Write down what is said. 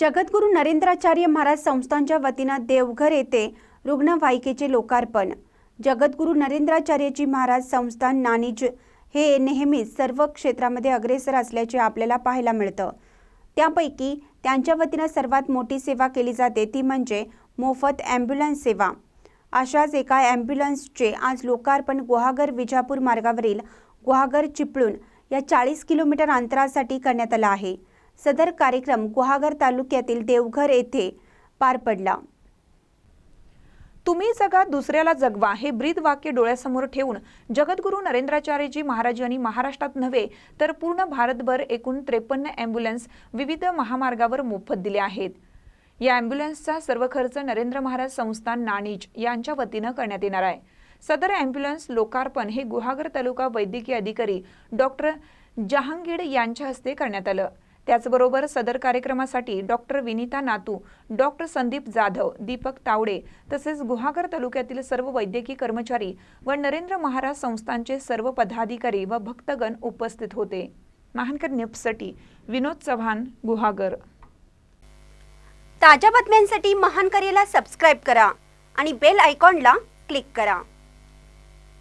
जगद्गुरू नरेंद्राचार्य महाराज संस्थांच्या वतीनं देवघर येथे रुग्णवाहिकेचे लोकार्पण. जगद्गुरू नरेंद्राचार्यजी महाराज संस्थान नाणीज हे नेहमीच सर्व क्षेत्रामध्ये अग्रेसर असल्याचे आपल्याला पाहायला मिळतं. त्यापैकी त्यांच्या वतीनं सर्वात मोठी सेवा केली जाते ती म्हणजे मोफत ॲम्ब्युलन्स सेवा. अशाच एका ॲम्ब्युलन्सचे आज लोकार्पण गुहागर विजापूर मार्गावरील गुहागर चिपळूण या चाळीस किलोमीटर अंतरासाठी करण्यात आलं आहे. सदर कार्यक्रम गुहागर तालुक्यातील देवघर येथे पार पडला. तुम्ही जगा दुसऱ्याला जगवा हे ब्रीद वाक्य डोळ्यासमोर ठेवून जगद्गुरू नरेंद्राचार्यजी महाराज यांनी महाराष्ट्रात नव्हे तर पूर्ण भारतभर एकूण त्रेपन्न अँब्युलन्स विविध महामार्गावर मोफत दिले आहेत. या अँब्युलन्सचा सर्व खर्च नरेंद्र महाराज संस्थान नाणीज यांच्या वतीनं करण्यात येणार आहे. सदर अँब्युलन्स लोकार्पण हे गुहागर तालुका वैद्यकीय अधिकारी डॉक्टर जहांगीर यांच्या हस्ते करण्यात आलं. त्याचबरोबर सदर कार्यक्रमासाठी डॉक्टर विनिता नातू डॉक्टर संदीप जाधव दीपक तावडे तसेच गुहागर तालुक्यातील सर्व वैद्यकीय कर्मचारी व नरेंद्र महाराज संस्थांचे सर्व पदाधिकारी व भक्तगण उपस्थित होते. महानकर न्यूजसाठी विनोद चव्हाण गुहागर. ताज्या बातम्यांसाठी महानकरेला सबस्क्राईब करा आणि बेल आयकॉनला क्लिक करा.